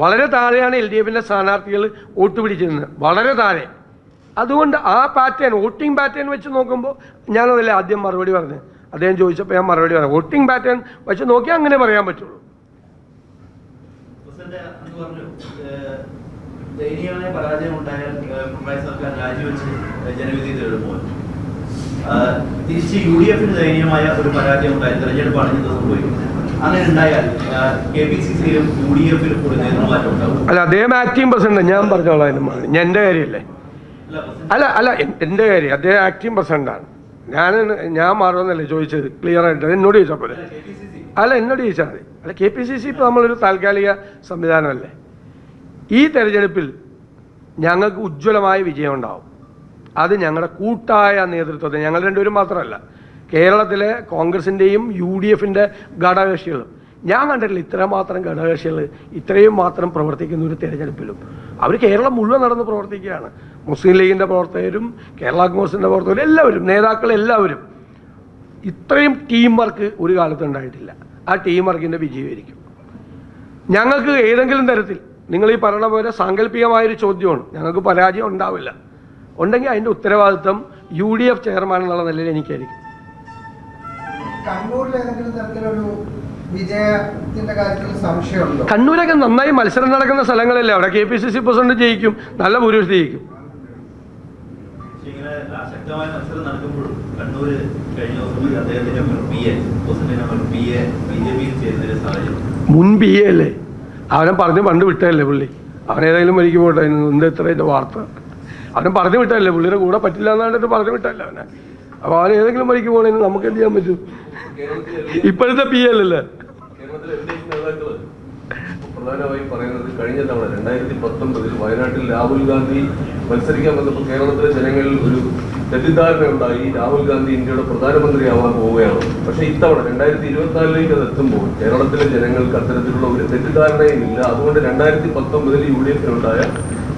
വളരെ താഴെയാണ് L D എഫിന്റെ സ്ഥാനാർത്ഥികൾ വോട്ട് പിടിച്ചിരുന്നത്. വളരെ താഴെ. അതുകൊണ്ട് ആ പാറ്റേൺ വോട്ടിംഗ് പാറ്റേൺ വെച്ച് നോക്കുമ്പോൾ ഞാനതല്ലേ ആദ്യം മറുപടി പറഞ്ഞത് അദ്ദേഹം ചോദിച്ചപ്പോൾ ഞാൻ മറുപടി പറഞ്ഞു. വോട്ടിംഗ് പാറ്റേൺ വെച്ച് നോക്കിയാൽ അങ്ങനെ പറയാൻ പറ്റുള്ളൂ. ദയനീയമായ പരാജയം ഉണ്ടായാൽ സർക്കാർ രാജിവെച്ച് ജനവിധി തേടുമ്പോൾ. തിരിച്ച് യു ഡി എഫിന് ദയനീയമായ ഒരു പരാജയം ഉണ്ടായി തെരഞ്ഞെടുപ്പാണ് ഇത് സംഭവിക്കുന്നത് അല്ല അദ്ദേഹം ആക്ടിംഗ് പ്രസിഡന്റ് ഞാൻ പറഞ്ഞോളാം അതിന്. ഞാൻ എന്റെ കാര്യമല്ലേ? അല്ല അല്ല എന്റെ എന്റെ കാര്യം. അദ്ദേഹം ആക്ടിംഗ് പ്രസിഡന്റാണ് ഞാൻ ഞാൻ മാറുമെന്നല്ലേ ചോദിച്ചത്. ക്ലിയർ ആയിട്ട്. എന്നോട് ചോദിച്ചാൽ പോലെ അല്ല എന്നോട് ചോദിച്ചാൽ മതി. അല്ല കെ പി സി സി ഇപ്പോൾ നമ്മളൊരു താൽക്കാലിക സംവിധാനമല്ലേ? ഈ തെരഞ്ഞെടുപ്പിൽ ഞങ്ങൾക്ക് ഉജ്ജ്വലമായ വിജയം ഉണ്ടാവും. അത് ഞങ്ങളുടെ കൂട്ടായ നേതൃത്വത്തെ ഞങ്ങൾ രണ്ടുപേരും മാത്രമല്ല കേരളത്തിലെ കോൺഗ്രസിന്റെയും യു ഡി എഫിന്റെ ഘടകകക്ഷികൾ ഞാൻ കണ്ടിട്ടില്ല ഇത്രമാത്രം ഘടകകക്ഷികൾ ഇത്രയും മാത്രം പ്രവർത്തിക്കുന്ന ഒരു തിരഞ്ഞെടുപ്പിലും. അവർ കേരളം മുഴുവൻ നടന്ന് പ്രവർത്തിക്കുകയാണ്. മുസ്ലിം ലീഗിന്റെ പ്രവർത്തകരും കേരള കോൺഗ്രസിന്റെ പ്രവർത്തകരും എല്ലാവരും നേതാക്കൾ എല്ലാവരും. ഇത്രയും ടീം വർക്ക് ഒരു കാലത്ത് ഉണ്ടായിട്ടില്ല. ആ ടീം വർക്കിന്റെ വിജയമായിരിക്കും. ഞങ്ങൾക്ക് ഏതെങ്കിലും തരത്തിൽ നിങ്ങൾ ഈ പറയണ പോലെ സാങ്കല്പികമായൊരു ചോദ്യമാണ്. ഞങ്ങൾക്ക് പരാജയം ഉണ്ടാവില്ല. ഉണ്ടെങ്കിൽ അതിന്റെ ഉത്തരവാദിത്വം യു ഡി എഫ് ചെയർമാൻ എന്നുള്ള നിലയിൽ എനിക്കായിരിക്കും. കണ്ണൂരിൽ ഏതെങ്കിലും തരത്തിലൊരു വിജയത്തിന്റെ കാര്യത്തിൽ സംശയമുണ്ടോ? കണ്ണൂരൊക്കെ നന്നായി മത്സരം നടക്കുന്ന സ്ഥലങ്ങളല്ലേ? അവിടെ K P C C president ജയിക്കും. നല്ല ഭൂരിപക്ഷം ജയിക്കും. ശക്തമായ മത്സരം നടക്കുമ്പോഴും കണ്ണൂര് കഴിഞ്ഞ ദിവസം അദ്ദേഹത്തിന്റെ മുൻ പി എ പ്രസിഡന്റിന്റെ മുൻ പി എ ബി ജെ പിയിൽ ചേരുന്ന സാഹചര്യം. മുൻ ബി എ അല്ലേ? അവനെ പറഞ്ഞ് പണ്ട് വിട്ടതല്ലേ പുള്ളി? അവനേതായാലും മരിക്കും പോട്ടെ എന്ത് ഇത്ര വാർത്ത? അവനെ പറഞ്ഞു വിട്ടല്ലേ പുള്ളിയുടെ കൂടെ പറ്റില്ല എന്നാണ് പറഞ്ഞു വിട്ടല്ലേ അവനെ? അപ്പോൾ അവൻ മരിക്കും പോകണമെങ്കിൽ നമുക്ക് എന്ത് ചെയ്യാൻ പറ്റും? ഇപ്പോഴത്തെ പി എൽ നേതാക്കൾ പ്രധാനമായും പറയുന്നത് കഴിഞ്ഞ തവണ രണ്ടായിരത്തി പത്തൊമ്പതിൽ വയനാട്ടിൽ രാഹുൽ ഗാന്ധി മത്സരിക്കാൻ വന്നപ്പോൾ കേരളത്തിലെ ജനങ്ങളിൽ ഒരു തെറ്റിദ്ധാരണ ഉണ്ടായി രാഹുൽ ഗാന്ധി ഇന്ത്യയുടെ പ്രധാനമന്ത്രിയാവാൻ പോവുകയാണ്. പക്ഷേ ഇത്തവണ രണ്ടായിരത്തി ഇരുപത്തിനാലിലേക്ക് അത് എത്തുമ്പോൾ കേരളത്തിലെ ജനങ്ങൾക്ക് അത്തരത്തിലുള്ള ഒരു തെറ്റിദ്ധാരണയും ഇല്ല അതുകൊണ്ട് രണ്ടായിരത്തി പത്തൊമ്പതിൽ യു ഡി എഫിനുണ്ടായ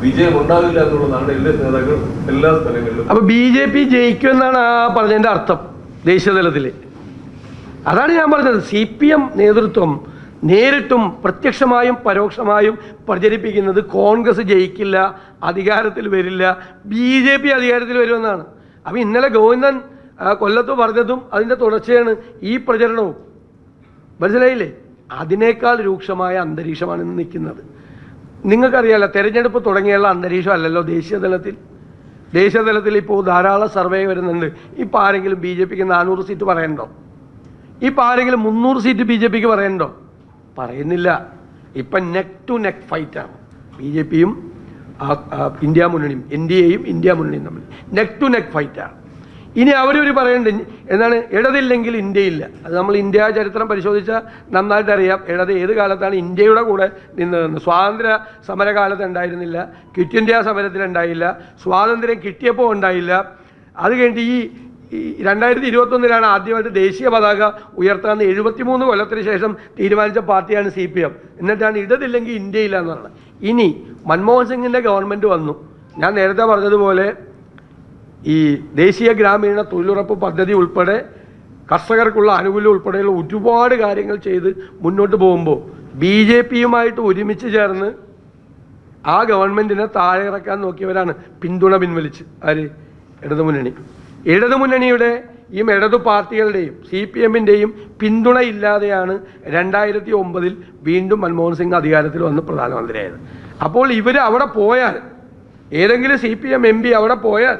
വിജയം ഉണ്ടാവില്ല എന്നുള്ളതാണ് എഫ് നേതാക്കൾ എല്ലാ സ്ഥലങ്ങളിലും അപ്പൊ ബി ജെ പി ജയിക്കുമെന്നാണ് ആ പറഞ്ഞതിന്റെ അർത്ഥം ദേശീയതലത്തിൽ അതാണ് ഞാൻ പറഞ്ഞത്. സി പി എം നേതൃത്വം നേരിട്ടും പ്രത്യക്ഷമായും പരോക്ഷമായും പ്രചരിപ്പിക്കുന്നത് കോൺഗ്രസ് ജയിക്കില്ല അധികാരത്തിൽ വരില്ല ബി ജെ പി അധികാരത്തിൽ വരുമെന്നാണ്. അപ്പം ഇന്നലെ ഗോവിന്ദൻ കൊല്ലത്ത് പറഞ്ഞതും അതിന്റെ തുടർച്ചയാണ് ഈ പ്രചരണവും. മനസ്സിലായില്ലേ? അതിനേക്കാൾ രൂക്ഷമായ അന്തരീക്ഷമാണ് ഇന്ന് നിൽക്കുന്നത്. നിങ്ങൾക്കറിയാലോ തെരഞ്ഞെടുപ്പ് തുടങ്ങിയുള്ള അന്തരീക്ഷം അല്ലല്ലോ ദേശീയ തലത്തിൽ. ദേശീയ തലത്തിൽ ഇപ്പോൾ ധാരാളം സർവേ വരുന്നുണ്ട്. ഇപ്പോൾ ആരെങ്കിലും ബി ജെ പിക്ക് നാനൂറ് സീറ്റ് പറയണ്ടോ? ഇപ്പോൾ ആരെങ്കിലും മുന്നൂറ് സീറ്റ് ബി ജെ പിക്ക് പറയണ്ടോ? പറയുന്നില്ല. ഇപ്പം നെക്ക് ടു നെക്ക് ഫൈറ്റാണ് ബി ജെ പിയും ഇന്ത്യ മുന്നണിയും എൻ ഡി എയും ഇന്ത്യ മുന്നണിയും തമ്മിൽ നെക്ക് ടു നെക്ക് ഫൈറ്റാണ് ഇനി അവരവർ പറയുന്നുണ്ട് എന്താണ് ഇടതില്ലെങ്കിൽ ഇന്ത്യയില്ല. അത് നമ്മൾ ഇന്ത്യ ചരിത്രം പരിശോധിച്ചാൽ നന്നായിട്ട് അറിയാം. ഇടത് ഏത് കാലത്താണ് ഇന്ത്യയുടെ കൂടെ നിന്നതെന്ന് സ്വാതന്ത്ര്യ സമരകാലത്ത് ഉണ്ടായിരുന്നില്ല ക്വിറ്റ് ഇന്ത്യ സമരത്തിലുണ്ടായില്ല സ്വാതന്ത്ര്യം കിട്ടിയപ്പോൾ ഉണ്ടായില്ല. അത് കഴിഞ്ഞിട്ട് ഈ രണ്ടായിരത്തി ഇരുപത്തൊന്നിലാണ് ആദ്യമായിട്ട് ദേശീയ പതാക ഉയർത്താന്ന് എഴുപത്തിമൂന്ന് കൊല്ലത്തിന് ശേഷം തീരുമാനിച്ച പാർട്ടിയാണ് സി പി എം. എന്നിട്ടാണ് ഇടതില്ലെങ്കിൽ ഇന്ത്യയില്ല എന്ന് പറയുന്നത് ഇനി മൻമോഹൻ സിംഗിന്റെ ഗവൺമെന്റ് വന്നു. ഞാൻ നേരത്തെ പറഞ്ഞതുപോലെ ഈ ദേശീയ ഗ്രാമീണ തൊഴിലുറപ്പ് പദ്ധതി ഉൾപ്പെടെ കർഷകർക്കുള്ള ആനുകൂല്യം ഉൾപ്പെടെയുള്ള ഒരുപാട് കാര്യങ്ങൾ ചെയ്ത് മുന്നോട്ട് പോകുമ്പോൾ ബി ജെ പിയുമായിട്ട് ഒരുമിച്ച് ചേർന്ന് ആ ഗവൺമെന്റിനെ താഴെ ഇറക്കാൻ നോക്കിയവരാണ് പിന്തുണ പിൻവലിച്ച് ആര്? ഇടതുമുന്നണി. ഇടതുമുന്നണിയുടെ ഈ ഇടതു പാർട്ടികളുടെയും സി പി എമ്മിന്റെയും പിന്തുണ ഇല്ലാതെയാണ് രണ്ടായിരത്തി ഒമ്പതിൽ വീണ്ടും മൻമോഹൻ സിംഗ് അധികാരത്തിൽ വന്ന് പ്രധാനമന്ത്രിയായത്. അപ്പോൾ ഇവർ അവിടെ പോയാൽ ഏതെങ്കിലും C P M M P അവിടെ പോയാൽ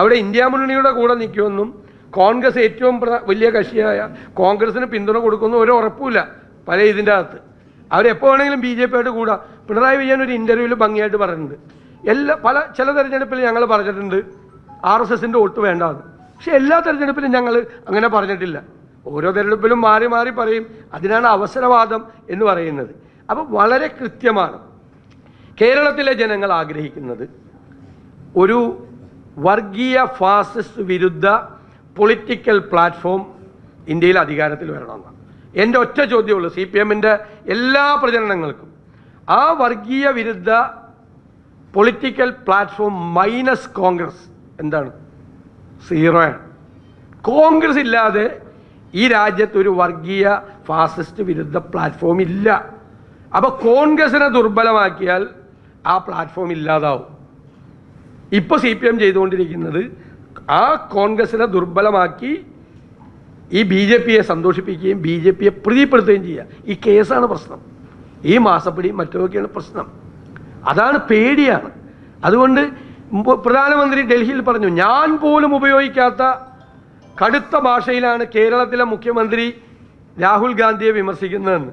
അവിടെ ഇന്ത്യ മുന്നണിയുടെ കൂടെ നിൽക്കുമെന്നും കോൺഗ്രസ് ഏറ്റവും വലിയ കക്ഷിയായ കോൺഗ്രസിന് പിന്തുണ കൊടുക്കുന്ന ഒരു ഉറപ്പുമില്ല പല ഇതിന്റെ അകത്ത്. അവരെപ്പോൾ വേണമെങ്കിലും ബി ജെ പിയായിട്ട് കൂടാ. പിണറായി വിജയൻ ഒരു ഇന്റർവ്യൂവിൽ ഭംഗിയായിട്ട് പറഞ്ഞിട്ടുണ്ട്. എല്ലാ പല ചില തെരഞ്ഞെടുപ്പിൽ ഞങ്ങൾ പറഞ്ഞിട്ടുണ്ട് ആർ എസ് എസിന്റെ വോട്ട് വേണ്ടാന്ന്. പക്ഷെ എല്ലാ തെരഞ്ഞെടുപ്പിലും ഞങ്ങൾ അങ്ങനെ പറഞ്ഞിട്ടില്ല. ഓരോ തെരഞ്ഞെടുപ്പിലും മാറി മാറി പറയും അതിനാണ് അവസരവാദം എന്ന് പറയുന്നത്. അപ്പോൾ വളരെ കൃത്യമാണ്. കേരളത്തിലെ ജനങ്ങൾ ആഗ്രഹിക്കുന്നത് ഒരു വർഗീയ ഫാസിസ്റ്റ് വിരുദ്ധ പൊളിറ്റിക്കൽ പ്ലാറ്റ്ഫോം ഇന്ത്യയിൽ അധികാരത്തിൽ വരണമെന്നാണ്. എന്റെ ഒറ്റ ചോദ്യമുള്ളൂ സി പി എമ്മിന്റെ എല്ലാ പ്രചരണങ്ങൾക്കും. ആ വർഗീയ വിരുദ്ധ പൊളിറ്റിക്കൽ പ്ലാറ്റ്ഫോം മൈനസ് കോൺഗ്രസ് എന്താണ്? സീറോയാണ് കോൺഗ്രസ് ഇല്ലാതെ ഈ രാജ്യത്ത് ഒരു വർഗീയ ഫാസിസ്റ്റ് വിരുദ്ധ പ്ലാറ്റ്ഫോം ഇല്ല. അപ്പോൾ കോൺഗ്രസിനെ ദുർബലമാക്കിയാൽ ആ പ്ലാറ്റ്ഫോം ഇല്ലാതാവും. ഇപ്പോൾ സി പി എം ചെയ്തുകൊണ്ടിരിക്കുന്നത് ആ കോൺഗ്രസിനെ ദുർബലമാക്കി ഈ ബി ജെ പിയെ സന്തോഷിപ്പിക്കുകയും ബി ജെ പിയെ പ്രീതിപ്പെടുത്തുകയും ചെയ്യുക. ഈ കേസാണ് പ്രശ്നം. ഈ മാസപ്പിടിയും മറ്റുമൊക്കെയാണ് പ്രശ്നം. അതാണ് പേടിയാണ്. അതുകൊണ്ട് പ്രധാനമന്ത്രി ഡൽഹിയിൽ പറഞ്ഞു ഞാൻ പോലും ഉപയോഗിക്കാത്ത കടുത്ത ഭാഷയിലാണ് കേരളത്തിലെ മുഖ്യമന്ത്രി രാഹുൽ ഗാന്ധിയെ വിമർശിക്കുന്നതെന്ന്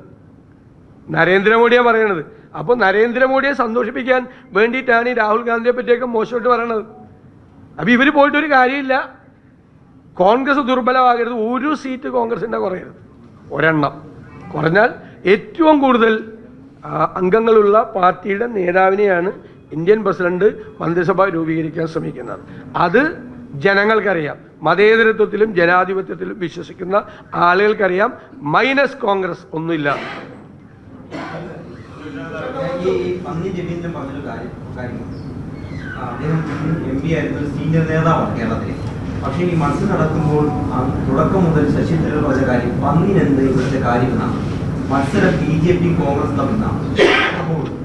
നരേന്ദ്രമോദിയാണ് പറയണത്. അപ്പോൾ നരേന്ദ്രമോദിയെ സന്തോഷിപ്പിക്കാൻ വേണ്ടിയിട്ടാണ് ഈ രാഹുൽ ഗാന്ധിയെ പറ്റിയൊക്കെ മോശമായിട്ട് പറയണത്. അപ്പോൾ ഇവർ പോയിട്ടൊരു കാര്യമില്ല. കോൺഗ്രസ് ദുർബലമാകരുത്. ഒരു സീറ്റ് കോൺഗ്രസിന്റെ കുറയരുത്. ഒരെണ്ണം. കുറഞ്ഞാൽ ഏറ്റവും കൂടുതൽ അംഗങ്ങളുള്ള പാർട്ടിയുടെ നേതാവിനെയാണ് ഇന്ത്യൻ പ്രസിഡന്റ് മന്ത്രിസഭ രൂപീകരിക്കാൻ ശ്രമിക്കുന്നത്. അത് ജനങ്ങൾക്കറിയാം. മതേതരത്വത്തിലും ജനാധിപത്യത്തിലും വിശ്വസിക്കുന്ന ആളുകൾക്കറിയാം. മൈനസ് കോൺഗ്രസ് ഒന്നുമില്ല. സീനിയർ നേതാവാണ് പക്ഷേ ഈ മത്സരം നടക്കുമ്പോൾ തുടക്കം മുതൽ ശശി തരൂർ പറഞ്ഞ കാര്യം പന്നിനെന്ത് ഇവിടുത്തെ കാര്യമെന്നാണ്. മത്സരം ബി ജെ പി കോൺഗ്രസ് തമ്മിലാണ് അപ്പോൾ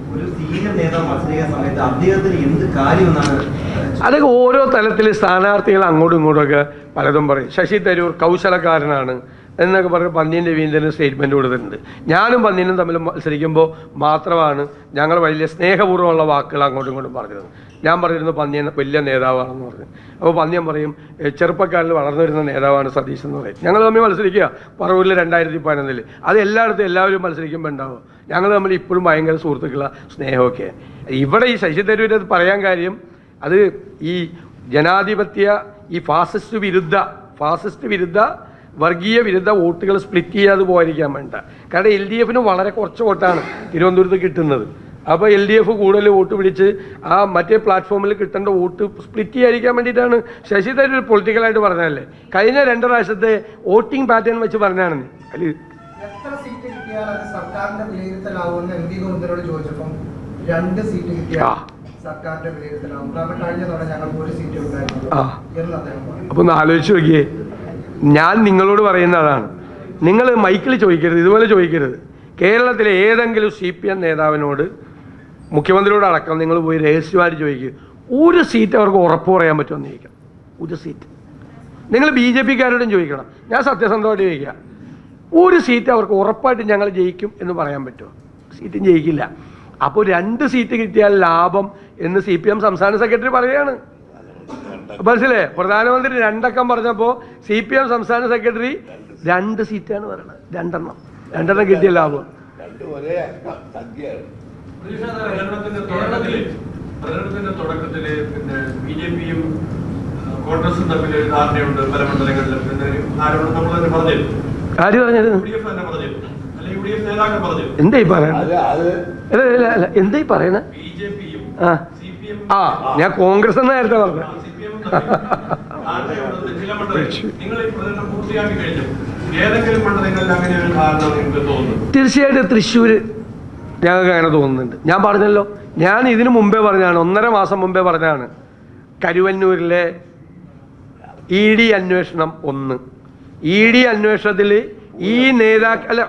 അതൊക്കെ ഓരോ തലത്തിൽ സ്ഥാനാർത്ഥികൾ അങ്ങോട്ടും ഇങ്ങോട്ടൊക്കെ പലതും പറയും. ശശി തരൂർ കൗശലക്കാരനാണ്. എന്നൊക്കെ പറഞ്ഞ് പന്നിയും രവീന്ദ്രനും സ്റ്റേറ്റ്മെന്റ് കൊടുത്തിട്ടുണ്ട്. ഞാനും പന്നീനും തമ്മിൽ മത്സരിക്കുമ്പോൾ മാത്രമാണ് ഞങ്ങൾ വലിയ സ്നേഹപൂർവമുള്ള വാക്കുകൾ അങ്ങോട്ടും ഇങ്ങോട്ടും പറഞ്ഞത് ഞാൻ പറഞ്ഞിരുന്നു പന്നിയൻ വലിയ നേതാവാണെന്ന് പറഞ്ഞു. അപ്പോൾ പന്നിയൻ പറയും "ഏ, ചെറുപ്പക്കാരിൽ വളർന്നു വരുന്ന നേതാവാണ് സതീശ് എന്ന് പറയും. ഞങ്ങൾ തമ്മിൽ മത്സരിക്കുക പറവൂരിൽ രണ്ടായിരത്തി പതിനൊന്നിൽ അത് എല്ലായിടത്തും എല്ലാവരും മത്സരിക്കുമ്പോൾ ഉണ്ടാവും. ഞങ്ങൾ തമ്മിൽ ഇപ്പോഴും ഭയങ്കര സുഹൃത്തുക്കള സ്നേഹമൊക്കെ. ഇവിടെ ഈ ശശി അത് പറയാൻ കാര്യം അത് ഈ ജനാധിപത്യ ഈ ഫാസിസ്റ്റ് വിരുദ്ധ ഫാസിസ്റ്റ് വിരുദ്ധ വർഗീയ വിരുദ്ധ വോട്ടുകൾ സ്പ്ലിറ്റ് ചെയ്യാതെ പോയിരിക്കാൻ വേണ്ട. കാരണം എൽ ഡി എഫിന് വളരെ കുറച്ച് വോട്ടാണ് തിരുവനന്തപുരത്ത് കിട്ടുന്നത്. അപ്പോൾ എൽ ഡി എഫ് കൂടുതൽ വോട്ട് പിടിച്ച് ആ മറ്റേ പ്ലാറ്റ്ഫോമിൽ കിട്ടേണ്ട വോട്ട് സ്പ്ലിറ്റ് ചെയ്യാതിരിക്കാൻ വേണ്ടിയിട്ടാണ് ശശി തരൂർ പൊളിറ്റിക്കലായിട്ട് പറഞ്ഞതല്ലേ? കഴിഞ്ഞ രണ്ട് പ്രാവശ്യത്തെ വോട്ടിംഗ് പാറ്റേൺ വെച്ച് പറഞ്ഞാണ് അതിൽ സീറ്റ് സർക്കാരിന്റെ രണ്ട് സീറ്റ് കിട്ടിയാൽ സർക്കാരിന്റെ വിലയിരുത്തലാവും. കാരണം കഴിഞ്ഞ തവണ ഞങ്ങൾക്ക് ഒരു സീറ്റ് ഉണ്ടായിരുന്നു എന്ന് അദ്ദേഹം പറഞ്ഞു. അപ്പോൾ ഒന്ന് ആലോചിച്ച് നോക്കിയേ. ഞാൻ നിങ്ങളോട് പറയുന്ന അതാണ് നിങ്ങൾ മൈക്കിൽ ചോദിക്കരുത് ഇതുപോലെ ചോദിക്കരുത്. കേരളത്തിലെ ഏതെങ്കിലും സി പി എം നേതാവിനോട് മുഖ്യമന്ത്രിയോട് അടക്കം നിങ്ങൾ പോയി രഹസ്യമായിട്ട് ചോദിക്കുക ഒരു സീറ്റ് അവർക്ക് ഉറപ്പ് പറയാൻ പറ്റുമെന്ന് ചോദിക്കണം ഒരു സീറ്റ് നിങ്ങൾ ബി ജെ പിക്കാരോടും ചോദിക്കണം. ഞാൻ സത്യസന്ധമായിട്ട് ചോദിക്കുക. ഒരു സീറ്റ് അവർക്ക് ഉറപ്പായിട്ട് ഞങ്ങൾ ജയിക്കും എന്ന് പറയാൻ പറ്റുമോ? സീറ്റും ജയിക്കില്ല. അപ്പോൾ രണ്ട് സീറ്റ് കിട്ടിയാൽ ലാഭം എന്ന് സി പി എം സംസ്ഥാന സെക്രട്ടറി പറയുകയാണ്. മനസ്സിലേ പ്രധാനമന്ത്രി രണ്ടക്കം പറഞ്ഞപ്പോൾ സി പി എം സംസ്ഥാന സെക്രട്ടറി രണ്ട് സീറ്റാണ് പറയണത്. രണ്ടെണ്ണം. രണ്ടെണ്ണം കിട്ടിയ ലാഭം. പ്രചരണത്തിന്റെ തുടക്കത്തിൽ പ്രചരണത്തിന്റെ തുടക്കത്തിൽ പിന്നെ ബി ജെ പിയും കോൺഗ്രസും തമ്മിൽ ഒരു ധാരണയുണ്ട് പല മണ്ഡലങ്ങളിലും നമ്മൾ തന്നെ പറഞ്ഞിരുന്നു. ആര് പറഞ്ഞത് എന്തായി പറയണ അല്ല അല്ല അല്ല എന്തായി പറയണത്? ബി ജെ പിയും ആ. ആ ഞാൻ കോൺഗ്രസ് എന്ന് നേരത്തെ പറഞ്ഞു. തീർച്ചയായിട്ടും തൃശ്ശൂര് ഞങ്ങൾക്ക് അങ്ങനെ തോന്നുന്നുണ്ട്. ഞാൻ പറഞ്ഞല്ലോ ഞാൻ ഇതിനു മുമ്പേ പറഞ്ഞാണ് ഒന്നര മാസം മുമ്പേ പറഞ്ഞാണ് കരുവന്നൂരിലെ ഇ ഡി അന്വേഷണം ഒന്ന്. ഇ ഡി അന്വേഷണത്തിൽ ഈ നേതാക്ക അല്ല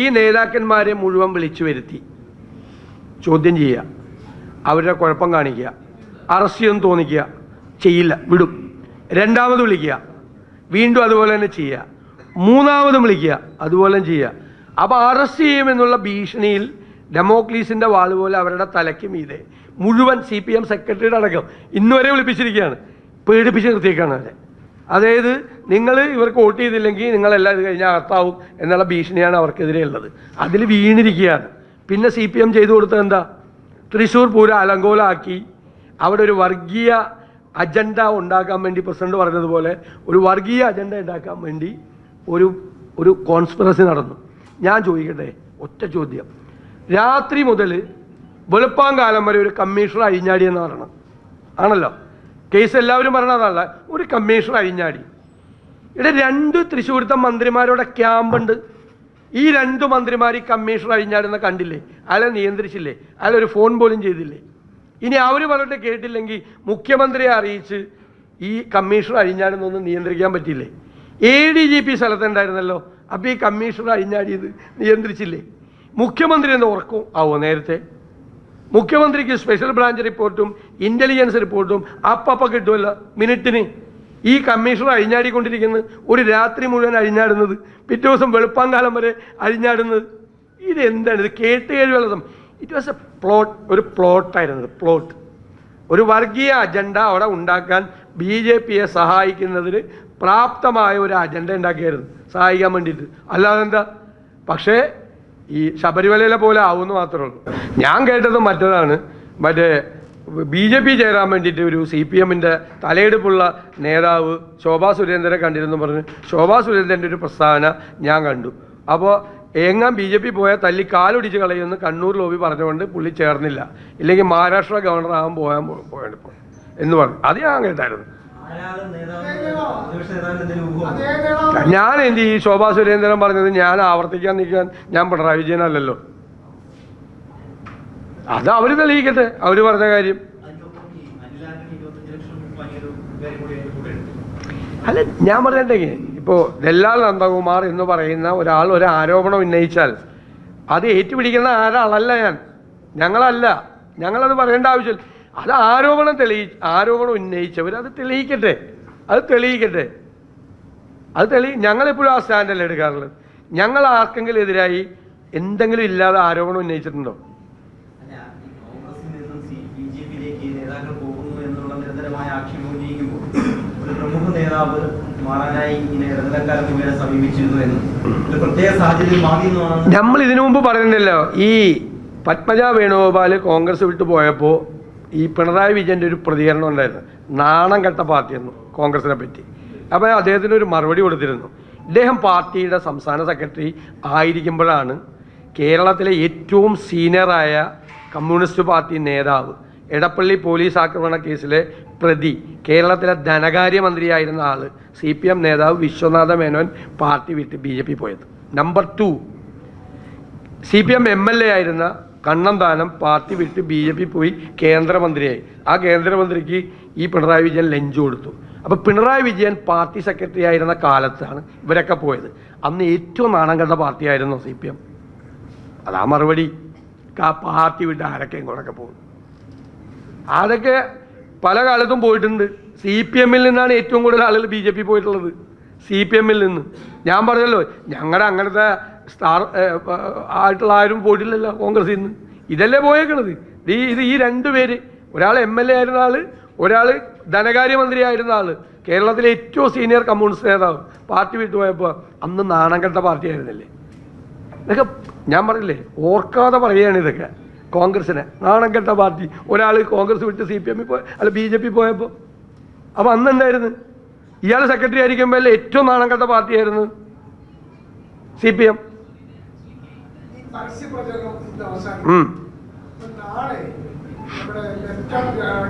ഈ നേതാക്കന്മാരെ മുഴുവൻ വിളിച്ചു വരുത്തി. ചോദ്യം ചെയ്യുക. അവരുടെ കുഴപ്പം കാണിക്കുക. അറസ്റ്റ് ചെയ്യുമെന്ന് തോന്നിക്കുക. ചെയ്യില്ല. വിടും. രണ്ടാമത് വിളിക്കുക. വീണ്ടും അതുപോലെ തന്നെ ചെയ്യുക. മൂന്നാമതും വിളിക്കുക. അതുപോലെ ചെയ്യുക. അപ്പോൾ അറസ്റ്റ് ചെയ്യുമെന്നുള്ള ഭീഷണിയിൽ ഡെമോക്ലീസിന്റെ വാൾ പോലെ അവരുടെ തലയ്ക്ക് മീതെ മുഴുവൻ സി പി എം സെക്രട്ടറിയുടെ അടക്കം ഇന്നുവരെ വിളിപ്പിച്ചിരിക്കുകയാണ്. പേടിപ്പിച്ച് നിർത്തിയേക്കാണ് അവരെ. അതായത് നിങ്ങൾ ഇവർക്ക് വോട്ട് ചെയ്തില്ലെങ്കിൽ നിങ്ങളെല്ലാം ഇത് കഴിഞ്ഞാൽ അകത്താവും എന്നുള്ള ഭീഷണിയാണ് അവർക്കെതിരെ ഉള്ളത്. അതിൽ വീണിരിക്കുകയാണ്. പിന്നെ സി പി എം ചെയ്തു കൊടുത്തത് എന്താ? തൃശ്ശൂർ പൂരം അലങ്കോലാക്കി. അവിടെ ഒരു വർഗീയ അജണ്ട ഉണ്ടാക്കാൻ വേണ്ടി പ്രസിഡന്റ് പറഞ്ഞതുപോലെ ഒരു വർഗീയ അജണ്ട ഉണ്ടാക്കാൻ വേണ്ടി ഒരു ഒരു കോൺസ്പിറസി നടന്നു. ഞാൻ ചോദിക്കട്ടെ ഒറ്റ ചോദ്യം. രാത്രി മുതൽ വെളുപ്പാങ്കാലം വരെ ഒരു കമ്മീഷണർ അഴിഞ്ഞാടി എന്ന് പറയണം. ആണല്ലോ? കേസ് എല്ലാവരും പറഞ്ഞതല്ല ഒരു കമ്മീഷണർ അഴിഞ്ഞാടി. ഇവിടെ രണ്ട് തൃശ്ശൂരത്തെ മന്ത്രിമാരുടെ ക്യാമ്പുണ്ട്. ഈ രണ്ട് മന്ത്രിമാർ ഈ കമ്മീഷണർ അഴിഞ്ഞാടുന്ന കണ്ടില്ലേ? അയാളെ നിയന്ത്രിച്ചില്ലേ? അയാൾ ഒരു ഫോൺ പോലും ചെയ്തില്ലേ? ഇനി അവർ പറഞ്ഞിട്ട് കേട്ടില്ലെങ്കിൽ മുഖ്യമന്ത്രിയെ അറിയിച്ച് ഈ കമ്മീഷണർ അഴിഞ്ഞാടുന്നൊന്നും നിയന്ത്രിക്കാൻ പറ്റില്ലേ എ ഡി ജി പി സ്ഥലത്തുണ്ടായിരുന്നല്ലോ അപ്പോൾ ഈ കമ്മീഷണർ അഴിഞ്ഞാടിയത് നിയന്ത്രിച്ചില്ലേ? മുഖ്യമന്ത്രി എന്ന് ഉറക്കും? ആവോ നേരത്തെ. മുഖ്യമന്ത്രിക്ക് സ്പെഷ്യൽ ബ്രാഞ്ച് റിപ്പോർട്ടും ഇന്റലിജൻസ് റിപ്പോർട്ടും അപ്പം കിട്ടുമല്ലോ മിനിറ്റിന്. ഈ കമ്മീഷണർ അഴിഞ്ഞാടിക്കൊണ്ടിരിക്കുന്നത് ഒരു രാത്രി മുഴുവൻ അഴിഞ്ഞാടുന്നത്. പിറ്റേ ദിവസം വെളുപ്പാങ്കാലം വരെ അഴിഞ്ഞാടുന്നത്. ഇത് എന്താണ്? ഇത് കേട്ട് കഴിവുള്ളതും ഇറ്റ് വാസ് എ പ്ലോട്ട് ഒരു പ്ലോട്ടായിരുന്നത് പ്ലോട്ട് ഒരു വർഗീയ അജണ്ട അവിടെ ഉണ്ടാക്കാൻ ബി ജെ പിയെ സഹായിക്കുന്നതിന് പ്രാപ്തമായ ഒരു അജണ്ട ഉണ്ടാക്കിയായിരുന്നു. സഹായിക്കാൻ വേണ്ടിയിട്ട്. അല്ലാതെ എന്താ? പക്ഷേ ഈ ശബരിമലയിലെ പോലെ ആവുമെന്ന് മാത്രമേ ഉള്ളൂ. ഞാൻ കേട്ടത് മറ്റേതാണ്. മറ്റേ ബി ജെ പി ചേരാൻ വേണ്ടിയിട്ട് ഒരു സി പി എമ്മിന്റെ തലയെടുപ്പുള്ള നേതാവ് ശോഭാ സുരേന്ദ്രനെ കണ്ടിരുന്നു പറഞ്ഞ്. ശോഭാ സുരേന്ദ്രന്റെ ഒരു പ്രസ്താവന ഞാൻ കണ്ടു. അപ്പോൾ എങ്ങാൻ ബി ജെ പി പോയാൽ തല്ലി കാലൊടിച്ച് കളയുമെന്ന് കണ്ണൂർ ലോബി പറഞ്ഞുകൊണ്ട് പുള്ളി ചേർന്നില്ല. ഇല്ലെങ്കിൽ മഹാരാഷ്ട്ര ഗവർണർ ആകാൻ പോയാൻ പോയാണ് ഇപ്പോൾ എന്ന് പറഞ്ഞു. അത് ഞാൻ കേട്ടായിരുന്നു ഞാൻ എന്ത് ഈ ശോഭാ സുരേന്ദ്രൻ പറഞ്ഞത് ഞാൻ ആവർത്തിക്കാൻ നിൽക്കാൻ ഞാൻ പിണറായി വിജയനല്ലല്ലോ. അത് അവർ തെളിയിക്കട്ടെ അവർ പറഞ്ഞ കാര്യം. അല്ല ഞാൻ പറഞ്ഞിട്ടെങ്കിൽ ഇപ്പോ ദല്ലാൽ നന്ദകുമാർ എന്ന് പറയുന്ന ഒരാൾ ഒരു ആരോപണം ഉന്നയിച്ചാൽ അത് ഏറ്റുപിടിക്കുന്ന ആരാളല്ല ഞാൻ. ഞങ്ങളല്ല. ഞങ്ങളത് പറയേണ്ട ആവശ്യമില്ല. അത് ആരോപണം തെളിയി ആരോപണം ഉന്നയിച്ചവർ അത് തെളിയിക്കട്ടെ. അത് തെളിയിക്കട്ടെ. അത് തെളി ഞങ്ങളെപ്പോഴും ആ സ്റ്റാൻഡല്ല എടുക്കാറുള്ളത്. ഞങ്ങൾ ആർക്കെങ്കിലും എതിരായി എന്തെങ്കിലും ഇല്ലാതെ ആരോപണം ഉന്നയിച്ചിട്ടുണ്ടോ അല്ല ഈ കോൺഗ്രസിൽ നിന്നും സി ബി ജെ പിയിലേക്ക് നേതാക്കൾ പോകുന്നു എന്നുള്ള നിരന്തരമായ ആക്ഷേപം ഉന്നയിക്കുമ്പോൾ ഒരു പ്രമുഖ നേതാവ് മാറാനായി ഇങ്ങനെ ഇടനിലക്കാരൻ മുഖേന സമീപിച്ചിരുന്നു എന്ന്. പ്രത്യേക സാഹചര്യം മാറിയെന്നാണ് നമ്മൾ ഇതിനു മുമ്പ് പറഞ്ഞിട്ടുണ്ടല്ലോ ഈ പത്മജ വേണുഗോപാൽ കോൺഗ്രസ് വിട്ടു പോയപ്പോൾ ഈ പിണറായി വിജയന്റെ ഒരു പ്രതികരണം ഉണ്ടായിരുന്നു. നാണം കെട്ട പാർട്ടിയെന്നു കോൺഗ്രസിനെ പറ്റി. അപ്പോൾ അദ്ദേഹത്തിന് ഒരു മറുപടി കൊടുത്തിരുന്നു. ഇദ്ദേഹം പാർട്ടിയുടെ സംസ്ഥാന സെക്രട്ടറി ആയിരിക്കുമ്പോഴാണ് കേരളത്തിലെ ഏറ്റവും സീനിയറായ കമ്മ്യൂണിസ്റ്റ് പാർട്ടി നേതാവ് എടപ്പള്ളി പോലീസ് ആക്രമണ കേസിലെ പ്രതി കേരളത്തിലെ ധനകാര്യമന്ത്രിയായിരുന്ന ആൾ സി പി എം നേതാവ് വിശ്വനാഥ മേനോൻ പാർട്ടി വിട്ട് ബി ജെ പി പോയത്. Number two C P M M L A ആയിരുന്ന കണ്ണന്താനം പാർട്ടി വിട്ട് ബി ജെ പി പോയി കേന്ദ്രമന്ത്രിയായി. ആ കേന്ദ്രമന്ത്രിക്ക് ഈ പിണറായി വിജയൻ ലഞ്ച് കൊടുത്തു. അപ്പോൾ പിണറായി വിജയൻ പാർട്ടി സെക്രട്ടറി ആയിരുന്ന കാലത്താണ് ഇവരൊക്കെ പോയത്. അന്ന് ഏറ്റവും നാണം കണ്ട പാർട്ടിയായിരുന്നു സി പി എം. അതാ മറുപടി. പാർട്ടി വിട്ട് ആരൊക്കെ ഇങ്ങോട്ടൊക്കെ പോകും. അതൊക്കെ പല കാലത്തും പോയിട്ടുണ്ട്. സി പി എമ്മിൽ നിന്നാണ് ഏറ്റവും കൂടുതൽ ആളുകൾ ബി ജെ പി പോയിട്ടുള്ളത്. സി പി എമ്മിൽ നിന്ന്. ഞാൻ പറഞ്ഞല്ലോ ഞങ്ങളുടെ അങ്ങനത്തെ സ്റ്റാർ ആയിട്ടുള്ള ആരും പോയിട്ടില്ലല്ലോ കോൺഗ്രസിൽ നിന്ന്. ഇതല്ലേ പോയേക്കണത്. ഈ ഇത് ഈ രണ്ട് പേര്. ഒരാൾ എം എൽ എ ആയിരുന്ന ആൾ ഒരാൾ ധനകാര്യമന്ത്രി ആയിരുന്ന ആൾ. കേരളത്തിലെ ഏറ്റവും സീനിയർ കമ്മ്യൂണിസ്റ്റ് നേതാവ്. പാർട്ടി വിട്ടു പോയപ്പോൾ അന്ന് നാണം കെട്ട പാർട്ടി ആയിരുന്നില്ലേ? ഇതൊക്കെ ഞാൻ പറഞ്ഞില്ലേ ഓർക്കാതെ പറയുകയാണ് ഇതൊക്കെ. കോൺഗ്രസിനെ നാണം കെട്ട പാർട്ടി. ഒരാൾ കോൺഗ്രസ് വിട്ട് സി പി എമ്മിൽ പോയ അല്ല ബി ജെ പി പോയപ്പോൾ അപ്പോൾ അന്ന് എന്തായിരുന്നു ഇയാൾ സെക്രട്ടറി ആയിരിക്കുമ്പോൾ ഏറ്റവും നാണം കെട്ട പാർട്ടിയായിരുന്നു സി പി എം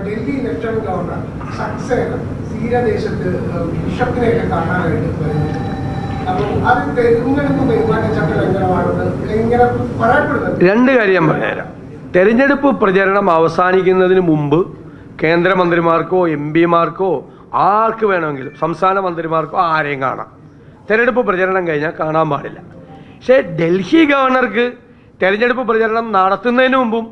ഡൽഹി തെരഞ്ഞെടുപ്പ് രണ്ട് കാര്യം പറയാം. തെരഞ്ഞെടുപ്പ് പ്രചരണം അവസാനിക്കുന്നതിന് മുമ്പ് കേന്ദ്രമന്ത്രിമാർക്കോ എം പിമാർക്കോ ആർക്ക് വേണമെങ്കിലും സംസ്ഥാന മന്ത്രിമാർക്കോ ആരെയും കാണാം. തെരഞ്ഞെടുപ്പ് പ്രചരണം കഴിഞ്ഞാൽ കാണാൻ പാടില്ല. പക്ഷേ ഡൽഹി ഗവർണർക്ക് തെരഞ്ഞെടുപ്പ് പ്രചരണം നടത്തുന്നതിന് മുമ്പും